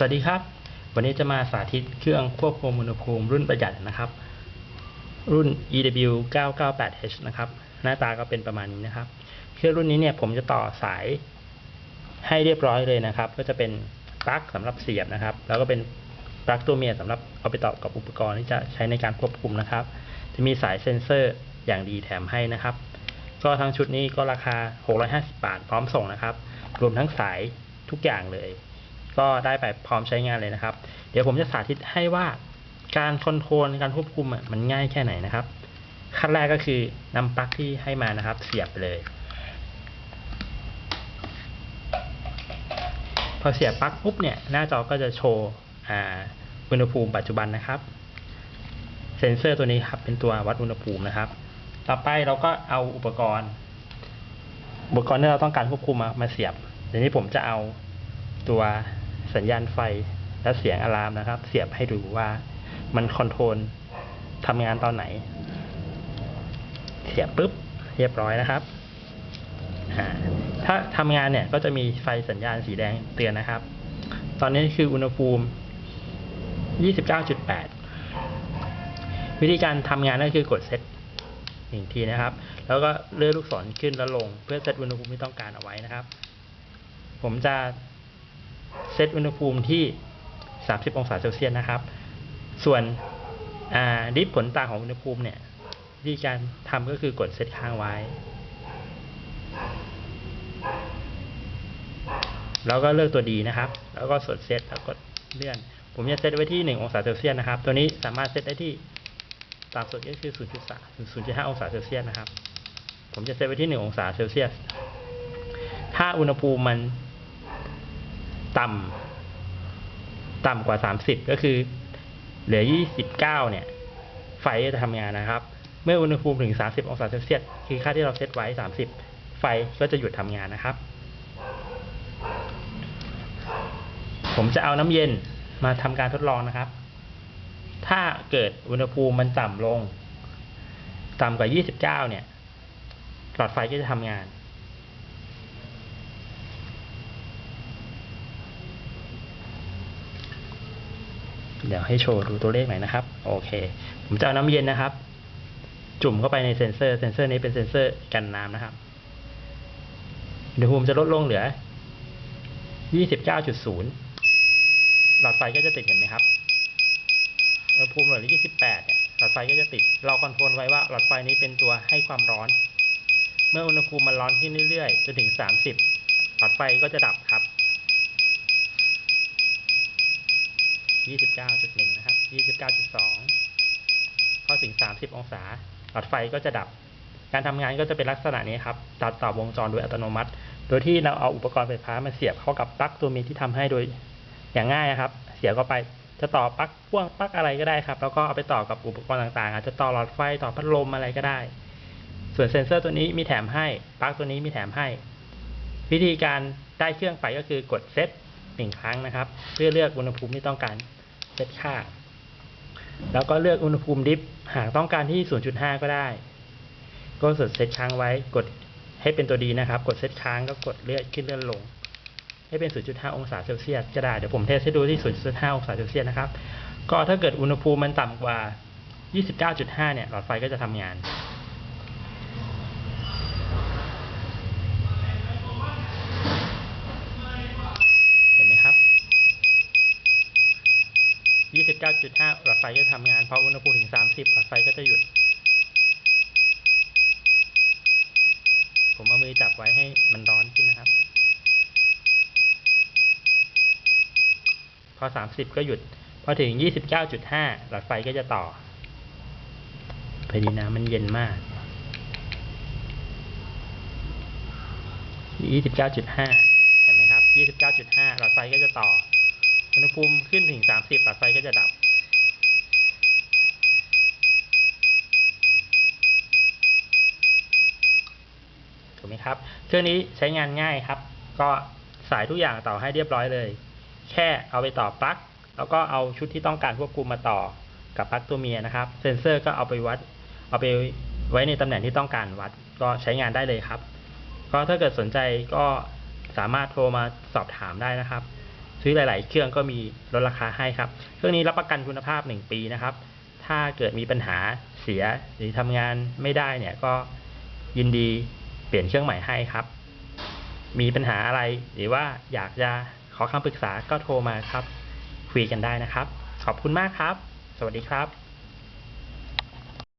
สวัสดีครับ วันนี้จะมาสาธิตเครื่องควบคุมอุณหภูมิรุ่นประหยัดนะครับ รุ่น EW 998H นะครับ หน้าตาก็เป็นประมาณนี้นะครับ เครื่องรุ่นนี้เนี่ยผมจะต่อสายให้เรียบร้อยเลยนะครับ ก็จะเป็นปลั๊กสำหรับเสียบนะครับ แล้วก็เป็นปลั๊กตัวเมียสำหรับเอาไปต่อกับอุปกรณ์ที่จะใช้ในการควบคุมนะครับ จะมีสายเซ็นเซอร์อย่างดีแถมให้นะครับ ก็ทั้งชุดนี้ก็ราคา 650 บาทพร้อมส่งนะครับ รวมทั้งสายทุกอย่างเลย ก็ได้ไปพร้อมใช้งานเลยนะครับ เดี๋ยวผมจะสาธิตให้ว่าการคอนโทรลการควบคุมมันง่ายแค่ไหนนะครับ ขั้นแรกก็คือนำปลั๊กที่ให้มานะครับ เสียบไปเลย พอเสียบปลั๊กปุ๊บเนี่ยหน้าจอก็จะโชว์อ่าอุณหภูมิปัจจุบันนะครับเซนเซอร์ตัวนี้ครับเป็นตัววัดอุณหภูมินะครับ ต่อไปเราก็เอาอุปกรณ์ อุปกรณ์ที่เราต้องการควบคุมมามาเสียบเดี๋ยวนี้ผมจะเอาตัว สัญญาณไฟและเสียงอะลามนะครับ เสียบให้ดูว่ามันคอนโทรลทำงานตอนไหน เสียบปุ๊บ เรียบร้อยนะครับ ถ้าทำงานเนี่ยก็จะมีไฟสัญญาณสีแดงเตือนนะครับ ตอนนี้คืออุณหภูมิ 29.8 วิธีการทำงานก็คือกดเซตหนึ่งทีนะครับ แล้วก็เลื่อนลูกศรขึ้นแล้วลง เพื่อเซตอุณหภูมิที่ต้องการเอาไว้นะครับ ผมจะ เซตอุณหภูมิที่ 30 องศาเซลเซียสนะครับ ส่วนดิฟผลต่างของอุณหภูมิเนี่ยวิธีการทำก็คือกดเซตค้างไว้ แล้วก็เลือกตัวดีนะครับ แล้วก็สดเซตแล้วกดเลื่อน ผมจะเซตไว้ที่ 1 องศาเซลเซียสนะครับ ตัวนี้สามารถเซตได้ที่ต่ำสุดก็คือ 0.3 0.5 องศาเซลเซียสนะครับ ผมจะเซตไว้ที่ 1 องศาเซลเซียส ถ้าอุณหภูมิมัน ต่ำต่ำกว่า 30 ก็คือ เหลือ 29 เนี่ย ไฟจะทำงานนะครับ เมื่ออุณหภูมิถึง 30 องศาเซลเซียสคือค่าที่เราเซตไว้ 30 ไฟก็จะหยุดทำงานนะครับ ผมจะเอาน้ำเย็นมาทำการทดลองนะครับ ถ้าเกิดอุณหภูมิมันต่ำลง ต่ำกว่า 29 เนี่ย หลอดไฟก็จะทำงาน เดี๋ยวให้โชว์ดูตัวเลขหน่อยนะครับ โอเค ผมจะเอาน้ำเย็นนะครับ จุ่มเข้าไปในเซนเซอร์ เซนเซอร์นี้เป็นเซนเซอร์กันน้ำนะครับอุณหภูมิจะลดลงเหลือ 29.0 หลอดไฟก็จะติดเห็นไหมครับ อุณหภูมิเหลือ 28 เนี่ย หลอดไฟก็จะติด เราคอนโทรลไว้ว่าหลอดไฟนี้เป็นตัวให้ความร้อน เมื่ออุณหภูมิมันร้อนขึ้นเรื่อยๆ จนถึง 30 หลอดไฟก็จะดับครับ 29.1 นะครับ 29.2พอถึง 30 องศา หลอดไฟก็จะดับ การทำงานก็จะเป็นลักษณะนี้ครับ ตัดต่อวงจรโดยอัตโนมัติ โดยที่เราเอาอุปกรณ์ไฟฟ้ามาเสียบเข้ากับปลั๊กตัวมีที่ทำให้โดยอย่างง่ายนะครับ เสียบเข้าไป จะต่อปลั๊กพ่วงปลั๊กอะไรก็ได้ครับ แล้วก็เอาไปต่อกับอุปกรณ์ต่างๆ อาจจะต่อหลอดไฟ ต่อพัดลมอะไรก็ได้ ส่วนเซ็นเซอร์ตัวนี้มีแถมให้ ปลั๊กตัวนี้มีแถมให้ วิธีการได้เครื่องไปก็คือกดเซตหนึ่งครั้งนะครับ เพื่อเลือกอุณหภูมิที่ต้องการ เซตค่า แล้วก็เลือกอุณหภูมิดิฟหากต้องการที่ 0.5 ก็ได้ ก็กดเซตค้างไว้กดให้เป็นตัวดีนะครับ กดเซตค้างก็กดเลื่อนขึ้นเลื่อนลง ให้เป็น 0.5 องศาเซลเซียสก็ได้ เดี๋ยวผมเทสให้ดูที่ 0.5 องศาเซลเซียสนะครับ ก็ถ้าเกิดอุณหภูมิมันต่ำกว่า 29.5 เนี่ย หลอดไฟก็จะทำงานไหมครับ 29.5 หลอดไฟก็จะทำงาน พออุณหภูมิถึง 30 หลอดไฟก็จะหยุด ผมเอามือจับไว้ให้มันร้อนขึ้นนะครับ พอ 30 ก็หยุด พอถึง 29.5 หลอดไฟก็จะต่อพอดีน้ำมันเย็นมาก 29.5 เห็นไหมครับ 29.5 หลอดไฟก็จะต่อ อุณหภูมิขึ้นถึง 30 หลอดไฟก็จะดับ ถูกไหมครับ เครื่องนี้ใช้งานง่ายครับ ก็สายทุกอย่างต่อให้เรียบร้อยเลย แค่เอาไปต่อปลั๊ก แล้วก็เอาชุดที่ต้องการควบคุมมาต่อกับปลั๊กตัวเมียนะครับ เซนเซอร์ก็เอาไปวัด เอาไปไว้ในตำแหน่งที่ต้องการวัด ก็ใช้งานได้เลยครับ ก็ถ้าเกิดสนใจก็สามารถโทรมาสอบถามได้นะครับ ซื้อหลาย ๆ เครื่องก็มีลดราคาให้ครับ เครื่องนี้รับประกันคุณภาพ 1 ปีนะครับ ถ้าเกิดมีปัญหาเสียหรือทำงานไม่ได้เนี่ยก็ยินดีเปลี่ยนเครื่องใหม่ให้ครับ มีปัญหาอะไรหรือว่าอยากจะขอคำปรึกษาก็โทรมาครับ คุยกันได้นะครับ ขอบคุณมากครับ สวัสดีครับ